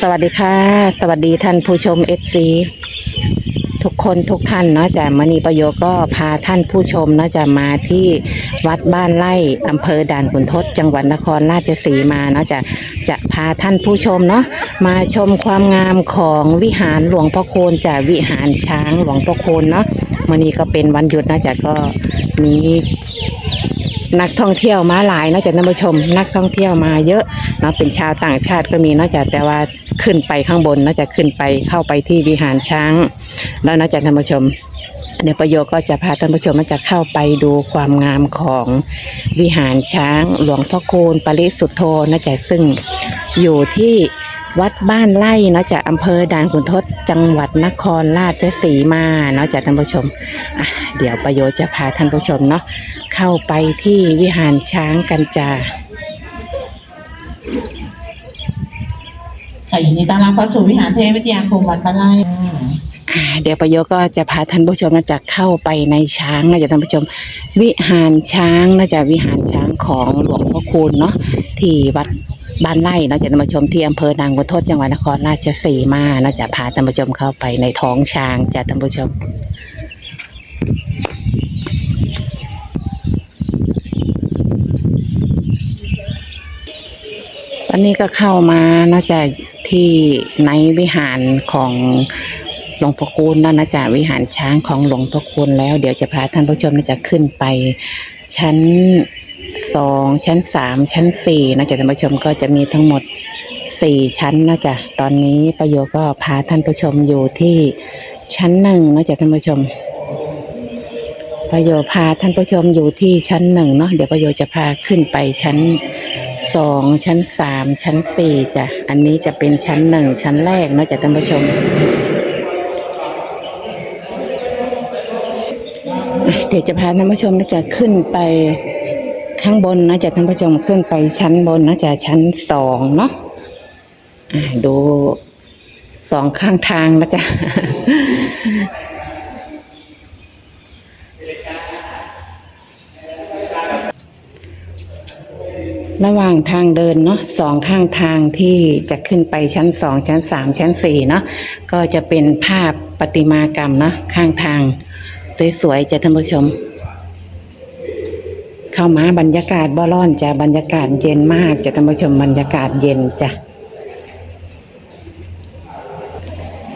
สวัสดีค่ะ สวัสดีท่านผู้ชม FC ทุกคนทุกท่านเนาะจะมณีประโยชน์ก็พาท่านผู้ชมเนาะจะมาที่วัดบ้านไร่อำเภอด่านขุนทดจังหวัดนครราชสีมาเนาะจะจะพาท่านผู้ชมเนาะมาชมความงามของวิหารหลวงพ่อโคนจากวิหารช้างหลวงพ่อโคนเนาะมณีก็เป็นวันหยุดเนาะจะก็มี นักท่องเที่ยวมาหลายนอกจากท่านผู้ชม นักท่องเที่ยวมาเยอะเนาะเป็นชาวต่างชาติก็มีนอกจากแต่ว่าขึ้นไปข้างบนนอกจากขึ้นไปเข้าไปที่วิหารช้าง แล้วนอกจากท่านผู้ชมเดี๋ยวประโยก็จะพาท่านผู้ชมมาจะเข้าไปดูความงามของวิหารช้าง หลวงพ่อคูณปริสุทโธนอกจากซึ่งอยู่ที่ วัดบ้านไร่เนอกจากอำเภอด่านขุนทดจังหวัดนครราชสีมาเนอกจากท่านผู้ชมอะเดี๋ยวประโยชน์จะพาท่านผู้ชมเนาะเข้าไปที่วิหารช้างกันจ้าค่ะยินดีต้อนรับเข้าสู่วิหารเทพวิทยาคมวัดพระไร่อ่าเดี๋ยวประโยชน์ก็จะพาท่านผู้ชมนะจะเข้าไปในช้างนะจะท่านผู้ชม วิหารช้างนะจะวิหารช้างของหลวงพ่อคูณเนาะที่วัด บ้านไร่นะจะท่าชมที่อำเภอนางกุนทดจังหวัดนครราชสีมานะจะพาท่านผู้ชมเข้าไปในท้องช้างจะท่านผู้ชมตอนนี้ก็เข้ามาน่าจะที่ในวิหารของหลวงพ่อคูณแล้วนะจ๊ะวิหารช้างของหลวงพ่อคูณแล้ว เดี๋ยวจะพาท่านผู้ชมน่าจะขึ้นไปชั้น สองชั้นสามชั้นสี่นะจ๊ะท่านผู้ชมก็จะมีทั้งหมดสี่ชั้นนะจ๊ะตอนนี้ประโยชน์ก็พาท่านผู้ชมอยู่ที่ชั้นหนึ่งนะจ๊ะท่านผู้ชมประโยชน์พาท่านผู้ชมอยู่ที่ชั้นหนึ่งเนาะเดี๋ยวประโยชน์จะพาขึ้นไปชั้นสองชั้นสามชั้นสี่จ้ะอันนี้จะเป็นชั้นหนึ่งชั้นแรกเนะจ้ะท่านผู้ชมเดี๋ยวจะพาท่านผู้ชมนะจ๊ะขึ้นไป ข้างบนนะจ๊ะท่านผู้ชมขึ้นไปชั้นบนนะจ๊ะชั้นสองเนาะะดูสองข้างทางนะจ๊ะระหว่างทางเดินเนาะสองข้างทางที่จะขึ้นไปชั้นสองชั้นสามชั้นสี่เนาะก็จะเป็นภาพประติมากรรมเนาะข้างทาง สวยๆจะท่านผู้ชม เข้ามาบรรยากาศบ่ร้อนจะบรรยากาศเย็นมากจะท่านผู้ชมบรรยากาศเย็นจ้ะ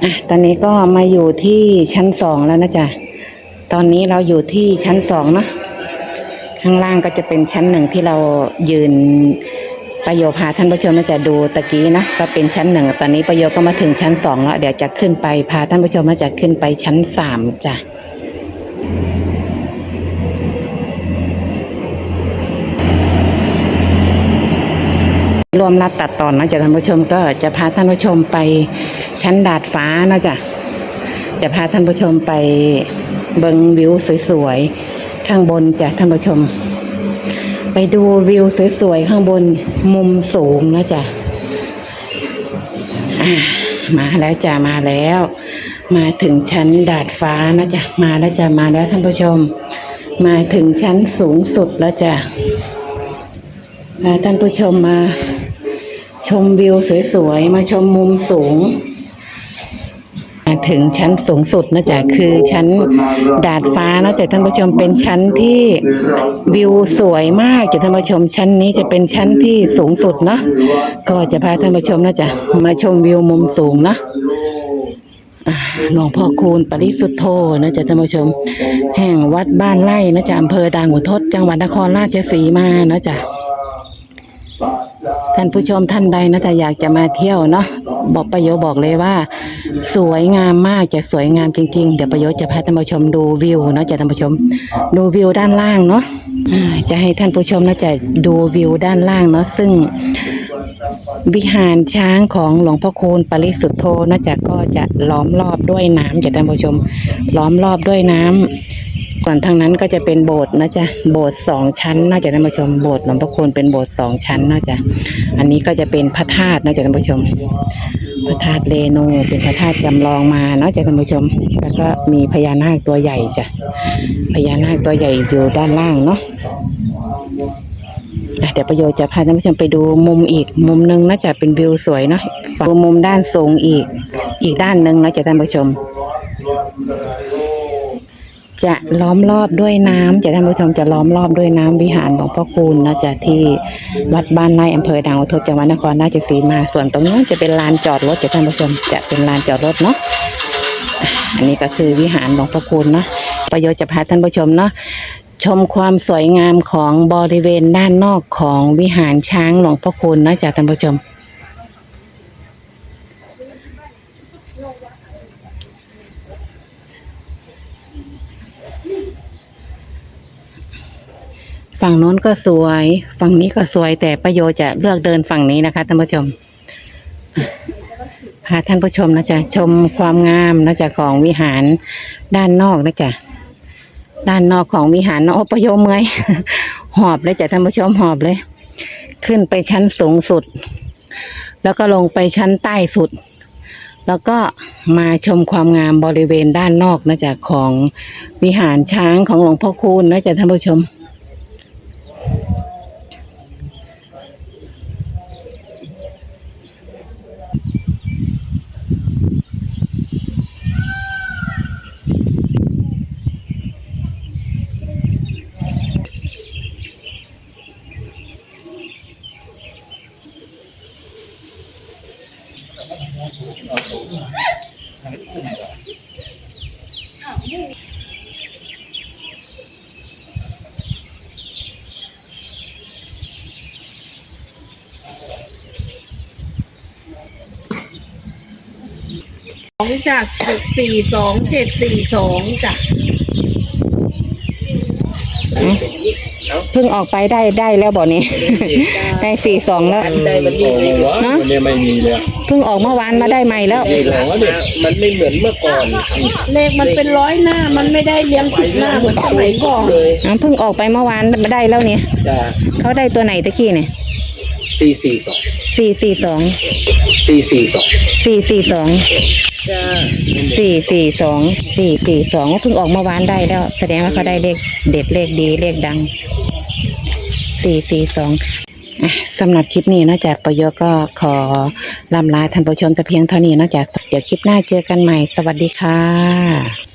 อะตอนนี้ก็มาอยู่ที่ชั้นสองแล้วนะจ๊ะตอนนี้เราอยู่ที่ชั้นสองเนาะข้างล่างก็จะเป็นชั้นหนึ่งที่เรายืนประโยคพาท่านผู้ชมมาจะดูตะกี้นะก็เป็นชั้นหนึ่งตอนนี้ประโยคก็มาถึงชั้นสองแล้วเดี๋ยวจะขึ้นไปพาท่านผู้ชมมาจะขึ้นไปชั้นสามจ้ะ รวมรัดตัดตอนนะจ๊ะท่านผู้ชมก็จะพาท่านผู้ชมไปชั้นดาดฟ้านะจ๊ะจะพาท่านผู้ชมไปเบิงวิวสวยๆข้างบนจ้ะท่านผู้ชม ไปดูวิวสวยๆข้างบนมุมสูงนะจ๊ะมาแล้วจ้ะมาแล้ว มาถึงชั้นดาดฟ้านะจ๊ะมาแล้วจ้ะมาแล้วท่านผู้ชม มาถึงชั้นสูงสุดแล้วจ้ะพาท่านผู้ชมมา ชมวิวสวยๆ มาชมมุมสูง มาถึงชั้นสูงสุดนะจ๊ะคือชั้นดาดฟ้านะจ๊ะท่านผู้ชมเป็นชั้นที่วิวสวยมากจ้ะท่านผู้ชมชั้นนี้จะเป็นชั้นที่สูงสุดเนาะก็จะพาท่านผู้ชมนะจ๊ะมาชมวิวมุมสูงเนาะหลวงพ่อคูณปริสุทธโธนะจ๊ะท่านผู้ชม แห่งวัดบ้านไร่นะจ๊ะอำเภอด่านขุนทดจังหวัดนครราชสีมานะจ๊ะ ท่านผู้ชมท่านใดนะแต่อยากจะมาเที่ยวเนาะบอกประโยชน์บอกเลยว่า สวยงามมากจะสวยงามจริง ๆ เดี๋ยวประโยชน์จะพาท่านผู้ชมดูวิวเนาะจะท่านผู้ชมดูวิวด้านล่างเนาะจะให้ท่านผู้ชมนะจะดูวิวด้านล่างเนาะซึ่งวิหารช้างของหลวงพ่อคูณปริสุทธโธนะจะก็จะล้อมรอบด้วยน้ำจะท่านผู้ชม ล้อมรอบด้วยน้ำ ก่อนทางนั้นก็จะเป็นโบสถ์นะจ๊ะโบสถ์สองชั้นน่าจะท่านผู้ชมโบสถ์หลวงพ่อคูณเป็นโบสถ์สองชั้นน่าจะอันนี้ก็จะเป็นพระธาตุนะจ๊ะท่านผู้ชมพระธาตุเรนูเป็นพระธาตุจำลองมาเนาะจ้ะท่านผู้ชม แล้วก็มีพญานาคตัวใหญ่จ้ะพญานาคตัวใหญ่อยู่ด้านล่างเนาะอะเดี๋ยวประโยชน์จะพาท่านผู้ชมไปดูมุมอีกมุมหนึงน่าจะเป็นวิวสวยเนาะฝั่งมุมด้านสูงอีกอีกด้านหนึ่งนะจะท่านผู้ชม จะล้อมรอบด้วยน้ำจะท่านผู้ชมจะล้อมรอบด้วยน้ำวิหารหลวงพ่อคูณนะจะที่วัดบ้านไร่อำเภอด่านขุทดจังหวัดนครราชสีมา ส่วนตรงนู้นจะเป็นลานจอดรถจะท่านผู้ชมจะเป็นลานจอดรถเนาะอะอันนี้ก็คือวิหารหลวงพ่อคูณเนาะประโยชน์จะพาท่านผู้ชมเนาะชมความสวยงามของบริเวณด้านนอกของวิหารช้างหลวงพ่อคูณนะจ๊ะท่านผู้ชม ฝั่งโน้นก็สวย ฝั่งนี้ก็สวยแต่ประโยชน์จะเลือกเดินฝั่งนี้นะคะท่านผู้ชมพาท่านผู้ชมนะจ๊ะชมความงามนะจ๊ะของวิหารด้านนอกนะจ๊ะด้านนอกของวิหารเนาะโอ้ประโยชน์เมื่อยหอบเลยจ้ะท่านผู้ชมหอบเลย ขึ้นไปชั้นสูงสุด แล้วก็ลงไปชั้นใต้สุด แล้วก็มาชมความงามบริเวณด้านนอกนะจ๊ะของวิหารช้างของหลวงพ่อคูณนะจ๊ะท่านผู้ชม องจากสี่สองเจ็ดสี่สองจ้ะ เพิ่งออกไปได้ได้แล้วบ่นี้ ได้สี่สองแล้วใจมันดีเลยวะวันนี้ไม่มีเลยเพิ่งออกเมื่อวานมาได้ใหม่แล้ว นี่เหรอเนี่ยมันไม่เหมือนเมื่อก่อนเลขมันเป็นร้อยหน้า มันไม่ได้เลี้ยงสิบหน้าเหมือนสมัยก่อนเลยอ๋อเพิ่งออกไปเมื่อวานมาได้แล้วเนี่ยจ้าเขาได้ตัวไหนตะกี้เนี่ย สี่สี่สองสี่สี่สองสี่สี่สองสี่สี่สองจ้ะสี่สี่สองสี่สี่สองเพิ่งออกเมื่อวานได้แล้ว แสดงว่าเขาได้เลขเด็ดเลขดีเลขดังสี่สี่สองอะสำหรับคลิปนี้นอกจากประโยชน์ก็ขอลำลาท่านผู้ชมแต่เพียงเท่านี้นอกจากเดี๋ยวคลิปหน้าเจอกันใหม่ สวัสดีค่ะ